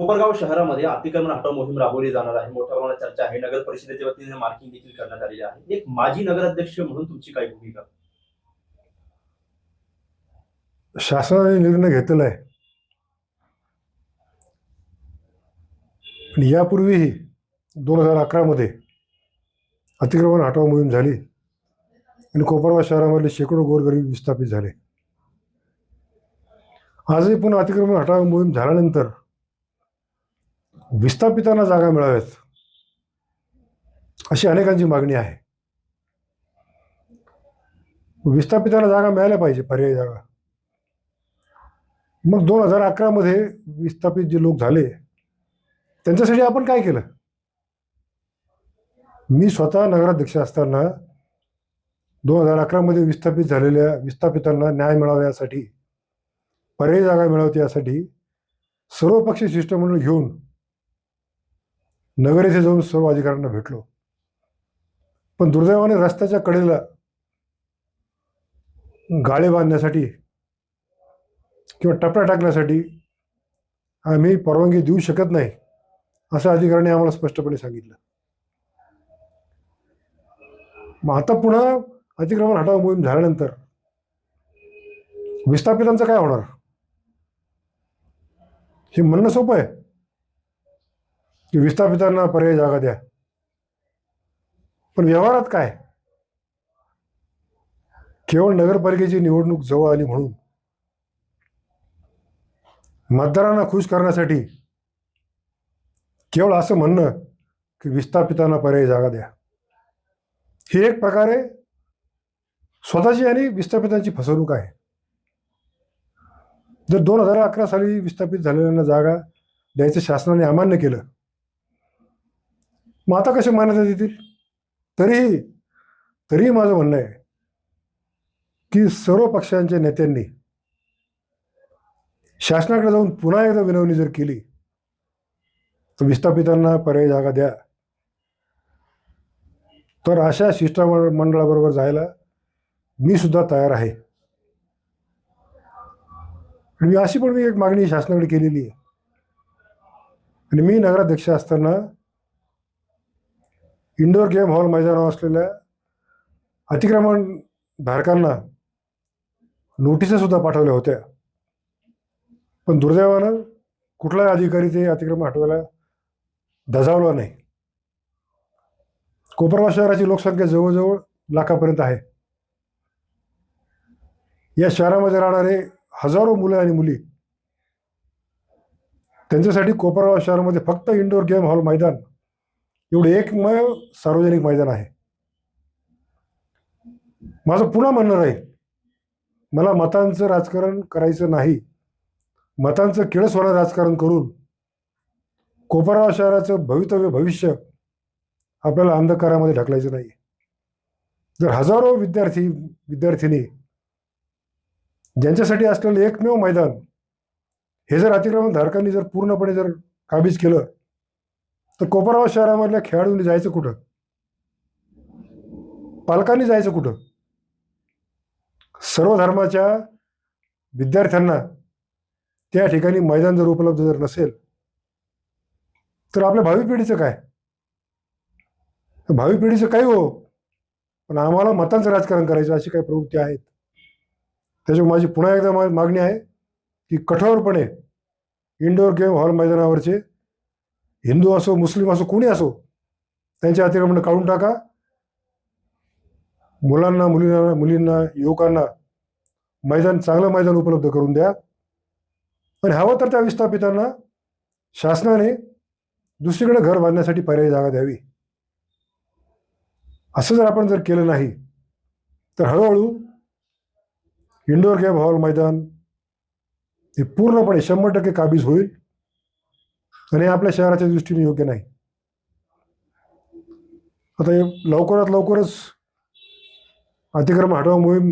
कोपरगाव शहरामध्ये अतिक्रमण हटाव मोहीम राबवली जाणार आहे. मोठ्या प्रमाणात चर्चा आहे. नगर परिषदेच्या वतीने मार्किंग देखील करण्यात आलेली आहे. एक माजी नगराध्यक्ष म्हणून तुमची काय भूमिका? शासनाने निर्णय घेतलेला आहे. आणि यापूर्वीही दोन हजार अकरामध्ये अतिक्रमण हटाव मोहीम झाली. आणि कोपरगाव शहरामधले शेकडो गोरगरीब विस्थापित झाले. आजही पुन्हा अतिक्रमण हटाव मोहीम झाल्यानंतर विस्थापितांना जागा मिळाव्यात. अशी अनेकांची मागणी आहे. विस्थापितांना जागा मिळाल्या पाहिजे पर्यायी जागा. मग दोन हजार अकरामध्ये विस्थापित जे लोक झाले त्यांच्यासाठी आपण काय केलं? मी स्वतः नगराध्यक्ष असताना दोन हजार अकरामध्ये विस्थापित झालेल्या विस्थापितांना न्याय मिळावा यासाठी पर्यायी जागा मिळावी यासाठी सर्वपक्षीय शिष्टमंडळ घेऊन नगर येथे जाऊन सर्व अधिकाऱ्यांना भेटलो. पण दुर्दैवाने रस्त्याच्या कडेला गाळे बांधण्यासाठी किंवा टप्प्या टाकण्यासाठी आम्ही परवानगी देऊ शकत नाही असं अधिकाऱ्याने आम्हाला स्पष्टपणे सांगितलं. मग आता पुन्हा अतिक्रमण हटाव मोहीम झाल्यानंतर विस्थापितांचं काय होणार? हे म्हणणं सोपं आहे. की विस्थापितांना पर्याय जागा द्या. पण व्यवहारात काय? केवळ नगरपालिकेची निवडणूक जवळ आली म्हणून. मतदारांना खुश करण्यासाठी केवळ असं म्हणणं की विस्थापितांना पर्याय जागा द्या. ही एक प्रकारे स्वतःची आणि विस्थापितांची फसवणूक आहे. जर दोन हजार अकरा साली विस्थापित झालेल्यांना जागा द्यायचं शासनाने अमान्य केलं मग आता कसे मान्यता देतील तरीही तरीही माझं म्हणणं आहे की सर्व पक्षांच्या नेत्यांनी शासनाकडे जाऊन पुन्हा एकदा विनवणी जर केली तर विस्थापितांना पर्यायी जागा द्या. तर अशा शिष्टमंडळाबरोबर जायला मी सुद्धा तयार आहे. आणि मी अशी पण मी एक मागणी शासनाकडे केलेली आहे. आणि मी नगराध्यक्ष असताना इंडोर गेम हॉल मैदानावर असलेल्या अतिक्रमण धारकांना नोटिसा सुद्धा पाठवल्या होत्या. पण दुर्दैवानं कुठलाही अधिकारी ते अतिक्रमण हटवायला धजावला नाही. कोपरगाव शहराची लोकसंख्या जवळजवळ लाखापर्यंत आहे. या शहरामध्ये राहणारे हजारो मुलं आणि मुली त्यांच्यासाठी कोपरगाव शहरामध्ये फक्त इंडोर गेम हॉल मैदान एवढं एकमेव सार्वजनिक मैदान आहे. माझं पुन्हा म्हणणं राहील मला मतांचं राजकारण करायचं नाही मतांचं किळसवाणं राजकारण करून कोपरगाव शहराचं भवितव्य भविष्य आपल्याला अंधकारामध्ये ढकलायचं नाही जर हजारो विद्यार्थी विद्यार्थिनी ज्यांच्यासाठी असलेलं एकमेव मैदान हे जर अतिक्रमण धारकांनी जर पूर्णपणे जर काबीज केलं तर कोपरगाव शहरामधल्या खेळाडूंनी जायचं कुठं? पालकांनी जायचं कुठं? सर्व धर्माच्या विद्यार्थ्यांना त्या ठिकाणी मैदान जर उपलब्ध जर नसेल तर आपल्या भावी पिढीचं काय? भावी पिढीचं काही हो पण आम्हाला मतांचं राजकारण करायचं अशी काही प्रवृत्ती आहेत. त्याच्यामुळे माझी पुन्हा एकदा मागणी आहे की कठोरपणे इंडोर गेम हॉल मैदानावरचे हिंदू असो मुस्लिम असो कोणी असो त्यांचे अतिक्रमण काढून टाका. मुलांना मुलींना मुलींना युवकांना मैदान चांगलं मैदान उपलब्ध करून द्या. आणि हवं तर त्या विस्थापितांना शासनाने दुसरीकडे घर बांधण्यासाठी पर्यायी जागा द्यावी. असं जर आपण जर केलं नाही तर हळूहळू इंडोर गेम हॉल मैदान हे पूर्णपणे शंभर टक्के काबीज होईल. आणि हे आपल्या शहराच्या दृष्टीने योग्य नाही. आता हे लवकरात लवकरच अतिक्रमण हटवा मोहीम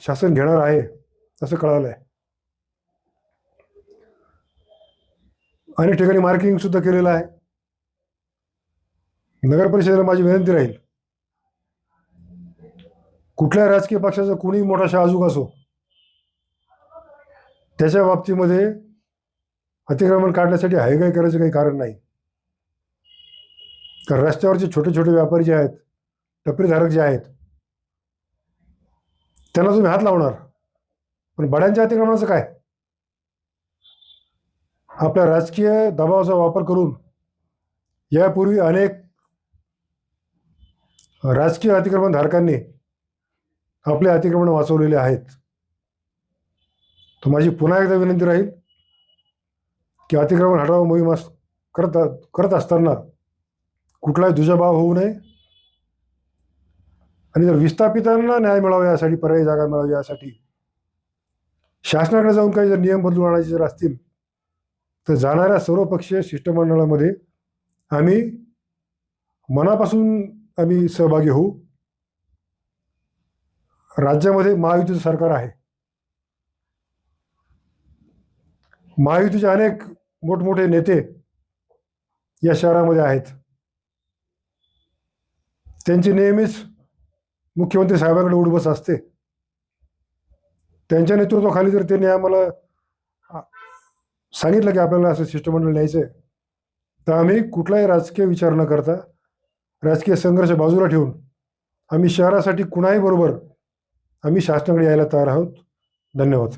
शासन घेणार आहे असं कळालं आहे अनेक ठिकाणी मार्किंग सुद्धा केलेलं आहे. नगर परिषदेला माझी विनंती राहील. कुठल्या राजकीय पक्षाचा कुणी मोठा शहाजूक असो त्याच्या बाबतीमध्ये अतिक्रमण काढण्यासाठी हायगाय करायचं काही कारण नाही. कारण रस्त्यावरचे छोटे छोटे व्यापारी जे आहेत टपरीधारक जे आहेत त्यांना तुम्ही हात लावणार. पण बड्यांच्या अतिक्रमणाचं काय? आपल्या राजकीय दबावाचा वापर करून यापूर्वी अनेक राजकीय अतिक्रमण धारकांनी आपले अतिक्रमण वाचवलेले आहेत. तर माझी पुन्हा एकदा विनंती राहील की अतिक्रमण हटाव मोहीम अस- करत करत असताना कुठलाही दुजाभाव होऊ नये. आणि जर विस्थापितांना न्याय मिळावा यासाठी पर्यायी जागा मिळावी यासाठी शासनाकडे जाऊन काही जर नियम बदलून आणायचे जर असतील तर जाणाऱ्या सर्वपक्षीय शिष्टमंडळामध्ये आम्ही मनापासून आम्ही सहभागी होऊ. राज्यामध्ये महायुतीचं सरकार आहे. महायुतीचे अनेक मोठमोठे नेते या शहरामध्ये आहेत. त्यांची नेहमीच मुख्यमंत्री साहेबांकडे उडबस असते. त्यांच्या नेतृत्वाखाली जर त्यांनी आम्हाला सांगितलं की आपल्याला असं शिष्टमंडळ न्यायचं आहे तर आम्ही कुठलाही राजकीय विचार न करता राजकीय संघर्ष बाजूला ठेवून आम्ही शहरासाठी कुणाही बरोबर आम्ही शासनाकडे यायला तयार आहोत. धन्यवाद.